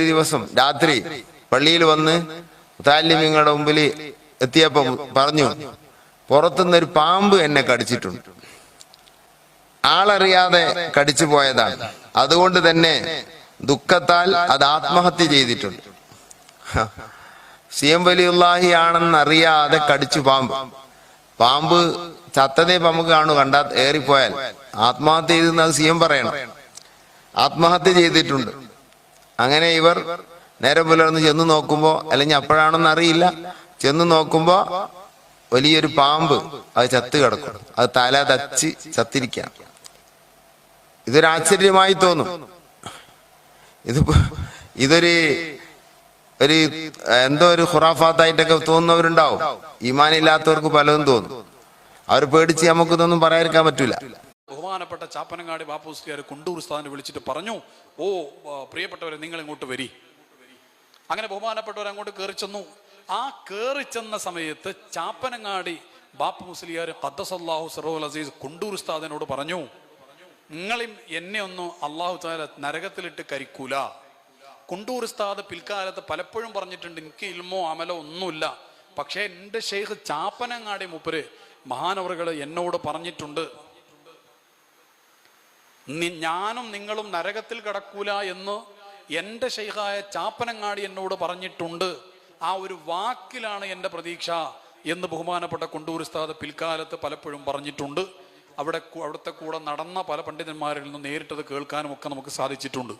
ഒരു ദിവസം രാത്രി പള്ളിയിൽ വന്ന് താല്യമിങ്ങളുടെ മുമ്പിൽ എത്തിയപ്പോ പറഞ്ഞു പുറത്തുനിന്ന് ഒരു പാമ്പ് എന്നെ കടിച്ചിട്ടുണ്ട്. ആളറിയാതെ കടിച്ചു പോയതാണ്. അതുകൊണ്ട് തന്നെ ദുഃഖത്താൽ അത് ആത്മഹത്യ ചെയ്തിട്ടുണ്ട്. സി എം വലിയുള്ളാഹി ആണെന്ന് അറിയാതെ കടിച്ചു പാമ്പ്. പാമ്പ് ചത്തതേ നമുക്ക് കാണു കണ്ടാ ഏറിപ്പോയാൽ. ആത്മഹത്യ ചെയ്തെന്ന് അത് സി എം പറയണം. ആത്മഹത്യ ചെയ്തിട്ടുണ്ട്. അങ്ങനെ ഇവർ നേരം പുലർന്ന് ചെന്ന് നോക്കുമ്പോ അല്ലെങ്കിൽ അപ്പോഴാണെന്ന് അറിയില്ല ചെന്ന് നോക്കുമ്പോ വലിയൊരു പാമ്പ് അത് ചത്ത് കിടക്കും. അത് തല തച്ച് ചത്തിരിക്കാം ഇതൊരു ആശ്ചര്യമായി തോന്നും. ഇത് ഇതൊരു ഒരു എന്തോ ഒരു ഖുറാഫാത്തായിട്ടൊക്കെ തോന്നുന്നവരുണ്ടാവും. ഈമാനില്ലാത്തവർക്ക് പലതും തോന്നും. അവർ പേടിച്ച് നമുക്കിതൊന്നും പറയാതിരിക്കാൻ പറ്റൂല. ബഹുമാനപ്പെട്ട ചാപ്പനങ്ങാടി ബാപ്പുസ്ലിയാർ കുണ്ടൂർ സ്ഥാനം വിളിച്ചിട്ട് പറഞ്ഞു ഓ പ്രിയപ്പെട്ടവരെ നിങ്ങൾ ഇങ്ങോട്ട് വരി. അങ്ങനെ ബഹുമാനപ്പെട്ടവർ അങ്ങോട്ട് കയറി ചെന്നു. ആ കയറി ചെന്ന സമയത്ത് ചാപ്പനങ്ങാടി ബാപ്പു മുസ്ലിയാർ ഖദ്ദസല്ലാഹു സറോൽ അസീസ് കുണ്ടൂർ ഉസ്താദിനോട് പറഞ്ഞു നിങ്ങളും എന്നെ ഒന്നും അള്ളാഹു താല നരകത്തിലിട്ട് കരിക്കൂല. കുണ്ടൂർ ഉസ്താദ് പിൽക്കാലത്ത് പലപ്പോഴും പറഞ്ഞിട്ടുണ്ട് എനിക്ക് ഇൽമോ അമലോ ഒന്നുമില്ല. പക്ഷേ എന്റെ ഷെയ്ഖ് ചാപ്പനങ്ങാടി മൂപ്പര് മഹാനവറുകൾ എന്നോട് പറഞ്ഞിട്ടുണ്ട്. ഞാനും നിങ്ങളും നരകത്തിൽ കടക്കൂല എന്ന് എന്റെ ശൈഖായ ചാപ്പനങ്ങാടി എന്നോട് പറഞ്ഞിട്ടുണ്ട്. ആ ഒരു വാക്കിലാണ് എന്റെ പ്രതീക്ഷ എന്ന് ബഹുമാനപ്പെട്ട കൊണ്ടൂർ ഉസ്താദ് പിൽക്കാലത്ത് പലപ്പോഴും പറഞ്ഞിട്ടുണ്ട്. അവിടെ അവിടുത്തെ കൂടെ നടന്ന പല പണ്ഡിതന്മാരിൽ നിന്ന് നേരിട്ടത് കേൾക്കാനും ഒക്കെ നമുക്ക് സാധിച്ചിട്ടുണ്ട്.